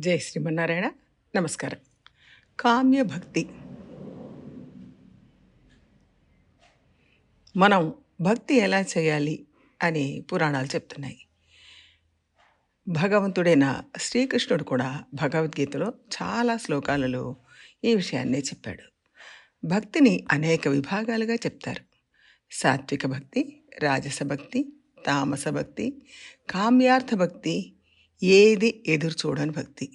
జై శ్రీమన్నారాయణ. నమస్కారం. కామ్య భక్తి మనం భక్తి ఎలా చేయాలి అని పురాణాలు చెప్తున్నాయి. భగవంతుడైన శ్రీకృష్ణుడు కూడా భగవద్గీతలో చాలా శ్లోకాలలో ఈ విషయాన్నే చెప్పాడు. భక్తిని అనేక విభాగాలుగా చెప్తారు. సాత్విక భక్తి రాజస భక్తి తామస భక్తి కామ్యార్థ భక్తి ఏది ఎదురు చూడని భక్తి.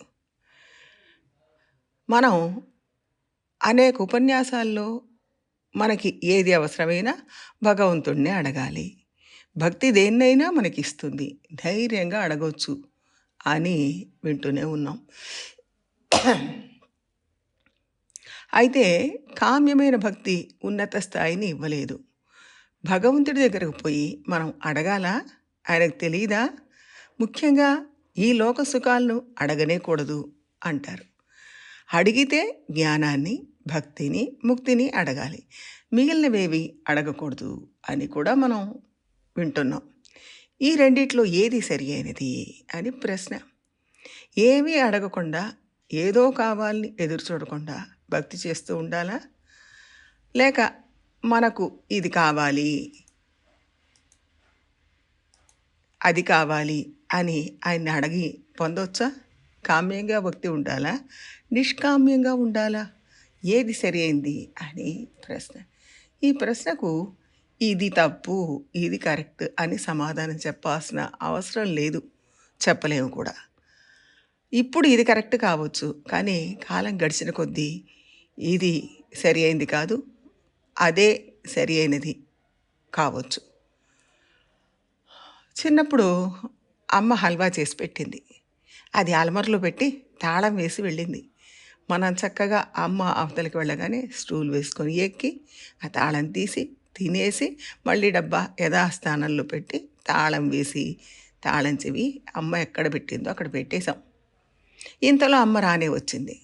మనం అనేక ఉపన్యాసాల్లో మనకి ఏది అవసరమైనా భగవంతుడిని అడగాలి. భక్తి దేన్నైనా మనకి ఇస్తుంది ధైర్యంగా అడగవచ్చు అని వింటూనే ఉన్నాం. అయితే కామ్యమైన భక్తి ఉన్నత స్థాయిని ఇవ్వలేదు. భగవంతుడి దగ్గరకు పోయి మనం అడగాల? ఆయనకు తెలియదా ముఖ్యంగా ఈ లోక సుఖాలను అడగనే కూడదు అంటారు. అడిగితే జ్ఞానాన్ని భక్తిని ముక్తిని అడగాలి. మిగిలినవేవి అడగకూడదు అని కూడా మనం వింటున్నాం. ఈ రెండిట్లో ఏది సరి అయినది అని ప్రశ్న. ఏమీ అడగకుండా ఏదో కావాలని ఎదురు చూడకుండా భక్తి చేస్తూ ఉండాలా? లేక మనకు ఇది కావాలి అది కావాలి అని ఆయన్ని అడిగి పొందవచ్చా కామ్యంగా భక్తి ఉండాలా? నిష్కామ్యంగా ఉండాలా? ఏది సరి అయింది అని ప్రశ్న. ఈ ప్రశ్నకు ఇది తప్పు ఇది కరెక్ట్ అని సమాధానం చెప్పాల్సిన అవసరం లేదు. చెప్పలేము కూడా. ఇప్పుడు ఇది కరెక్ట్ కావచ్చు కానీ కాలం గడిచిన కొద్దీ ఇది సరి అయింది కాదు అదే సరి అయినది కావచ్చు. చిన్నప్పుడు అమ్మ హల్వా చేసి పెట్టింది. అది అలమరలో పెట్టి తాళం వేసి వెళ్ళింది. మనం చక్కగా అమ్మ అవతలికి వెళ్ళగానే స్టూల్ వేసుకొని ఎక్కి ఆ తాళం తీసి తినేసి మళ్ళీ డబ్బా యథాస్థానంలో పెట్టి తాళం వేసి తాళం చెవి అమ్మ ఎక్కడ పెట్టిందో అక్కడ పెట్టేశాం. ఇంతలో అమ్మ రానే వచ్చింది.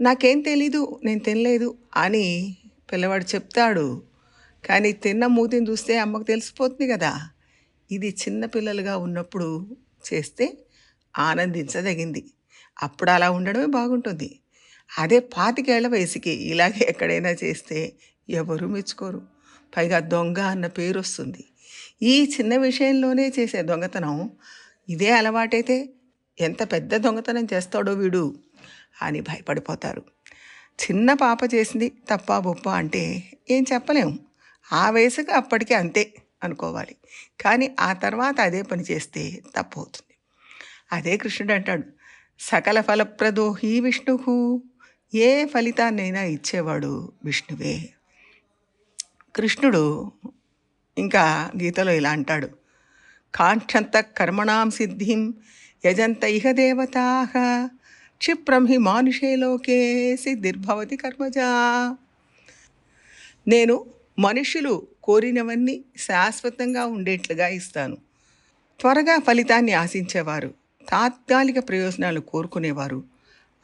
నాకేం తెలీదు నేను తినలేదు అని పిల్లవాడు చెప్తాడు. కానీ తిన్న మూతిని చూస్తే అమ్మకు తెలిసిపోతుంది కదా. ఇది చిన్నపిల్లలుగా ఉన్నప్పుడు చేస్తే ఆనందించదగింది. అప్పుడు అలా ఉండడమే బాగుంటుంది. అదే పాతికేళ్ళ వయసుకి ఇలాగే ఎక్కడైనా చేస్తే ఎవరు మెచ్చుకోరు. పైగా దొంగ అన్న పేరు వస్తుంది ఈ చిన్న విషయంలోనే చేసే దొంగతనం ఇదే అలవాటైతే ఎంత పెద్ద దొంగతనం చేస్తాడో వీడు అని భయపడిపోతారు. చిన్న పాప చేసింది తప్ప బొప్ప అంటే ఏం చెప్పలేము ఆ వయసుకి అప్పటికి అంతే. అనుకోవాలి. కానీ ఆ తర్వాత అదే పని చేస్తే తప్పు అవుతుంది అదే కృష్ణుడు అంటాడు సకల ఫలప్రదో హీ విష్ణువు ఏ ఫలితాన్నైనా ఇచ్చేవాడు విష్ణువే. కృష్ణుడు ఇంకా గీతలో ఇలా అంటాడు కాంక్షంత కర్మణాం సిద్ధిం యజంత ఇహ దేవతా క్షిప్రం హి మానుషే లోకే సిద్ధిర్భవతి కర్మజా. నేను మనుషులు కోరినవన్నీ శాశ్వతంగా ఉండేట్లుగా ఇస్తాను. త్వరగా ఫలితాన్ని ఆశించేవారు తాత్కాలిక ప్రయోజనాలు కోరుకునేవారు.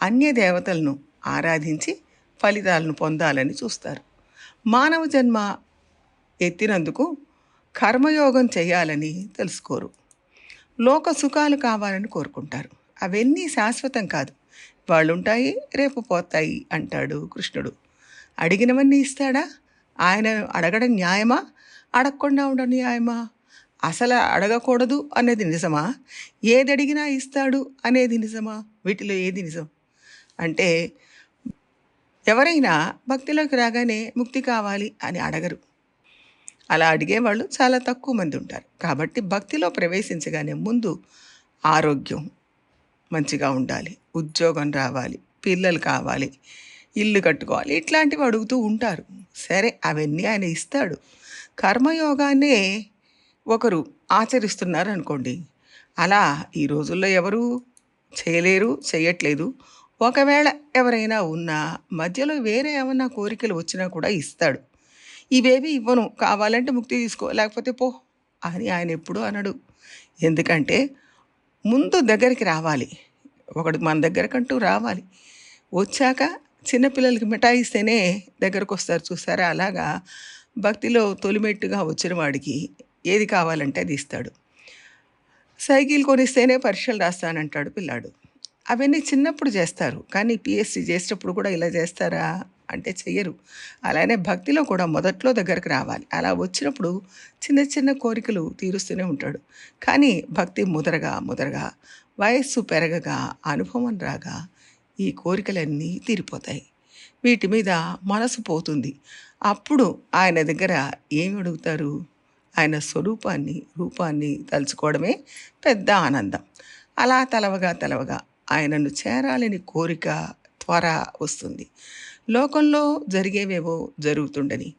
అన్య దేవతలను ఆరాధించి ఫలితాలను పొందాలని చూస్తారు. మానవ జన్మ ఎత్తినందుకు కర్మయోగం చేయాలని తెలుసుకోరు. లోక సుఖాలు కావాలని కోరుకుంటారు. అవన్నీ శాశ్వతం కాదు. వాళ్ళు ఉంటాయి రేపు పోతాయి అంటాడు కృష్ణుడు. అడిగినవన్నీ ఇస్తాడా? ఆయన అడగడం న్యాయమా? అడగకుండా ఉండడం న్యాయమా? అసలు అడగకూడదు అనేది నిజమా? ఏది అడిగినా ఇస్తాడు అనేది నిజమా? వీటిలో ఏది నిజం? అంటే ఎవరైనా భక్తిలోకి రాగానే ముక్తి కావాలి అని అడగరు. అలా అడిగేవాళ్ళు చాలా తక్కువ మంది ఉంటారు. కాబట్టి భక్తిలో ప్రవేశించగానే ముందు ఆరోగ్యం మంచిగా ఉండాలి. ఉద్యోగం రావాలి. పిల్లలు కావాలి. ఇల్లు కట్టుకోవాలి. ఇట్లాంటివి అడుగుతూ ఉంటారు. సరే అవన్నీ ఆయన ఇస్తాడు. కర్మయోగాన్నే ఒకరు ఆచరిస్తున్నారు అనుకోండి అలా ఈ రోజుల్లో ఎవరు చేయలేరు చేయట్లేదు. ఒకవేళ ఎవరైనా ఉన్నా మధ్యలో వేరే ఏమన్నా కోరికలు వచ్చినా కూడా ఇస్తాడు. ఇవేవి ఇవ్వను కావాలంటే ముక్తి తీసుకో లేకపోతే పో అని ఆయన ఎప్పుడూ అనడు. ఎందుకంటే ముందు దగ్గరికి రావాలి. ఒకడు మన దగ్గరకంటూ రావాలి. వచ్చాక చిన్నపిల్లలకి మిఠాయిస్తేనే దగ్గరకు వస్తారు చూసారా? అలాగా భక్తిలో తొలిమెట్టుగా వచ్చిన వాడికి ఏది కావాలంటే అది ఇస్తాడు. సైకిల్ కొనిస్తేనే పరీక్షలు రాస్తానంటాడు పిల్లాడు. అవన్నీ చిన్నప్పుడు చేస్తారు. కానీ పిఎస్సి చేసేటప్పుడు కూడా ఇలా చేస్తారా? అంటే చెయ్యరు. అలానే భక్తిలో కూడా మొదట్లో దగ్గరకు రావాలి. అలా వచ్చినప్పుడు చిన్న చిన్న కోరికలు తీరుస్తూనే ఉంటాడు. కానీ భక్తి ముదరగా ముదరగా వయస్సు పెరగగా అనుభవం రాగా ఈ కోరికలన్నీ తీరిపోతాయి. వీటి మీద మనసు పోతుంది. అప్పుడు ఆయన దగ్గర ఏమి అడుగుతారు? ఆయన స్వరూపాన్ని రూపాన్ని తలుచుకోవడమే పెద్ద ఆనందం. అలా తలవగా తలవగా ఆయనను చేరాలని కోరిక త్వర వస్తుంది. లోకంలో జరిగేవేవో జరుగుతుండని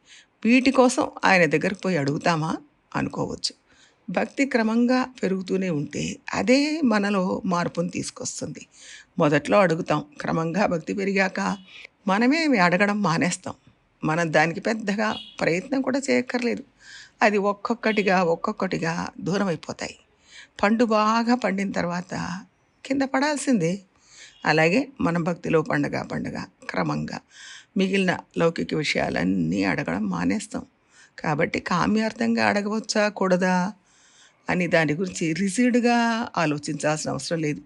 వీటి కోసం ఆయన దగ్గరకు పోయి అడుగుతామా? అనుకోవచ్చు. భక్తి క్రమంగా పెరుగుతూనే ఉంటే అదే మనలో మార్పును తీసుకొస్తుంది. మొదట్లో అడుగుతాం క్రమంగా భక్తి పెరిగాక మనమే అడగడం మానేస్తాం. మనం దానికి పెద్దగా ప్రయత్నం కూడా చేయక్కర్లేదు. అది ఒక్కొక్కటిగా ఒక్కొక్కటిగా దూరం అయిపోతాయి పండు బాగా పండిన తర్వాత కింద పడాల్సిందే. అలాగే మన భక్తిలో పండగ పండగ క్రమంగా మిగిలిన లౌకిక విషయాలన్నీ అడగడం మానేస్తాం. కాబట్టి కామ్యార్థంగా అడగవచ్చా కూడదా? అని దాని గురించి రిజిడ్గా ఆలోచించాల్సిన అవసరం లేదు.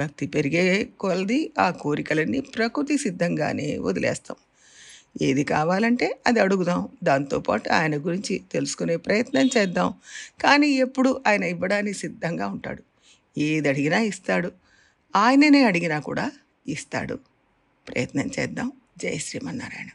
భక్తి పెరిగే కొలది ఆ కోరికలన్నీ ప్రకృతి సిద్ధంగానే వదిలేస్తాం. ఏది కావాలంటే అది అడుగుదాం. దాంతోపాటు ఆయన గురించి తెలుసుకునే ప్రయత్నం చేద్దాం. కానీ ఎప్పుడు ఆయన ఇవ్వడానికి సిద్ధంగా ఉంటాడు. ఏది అడిగినా ఇస్తాడు. ఆయననే అడిగినా కూడా ఇస్తాడు. ప్రయత్నం చేద్దాం. జయ శ్రీమన్నారాయణ.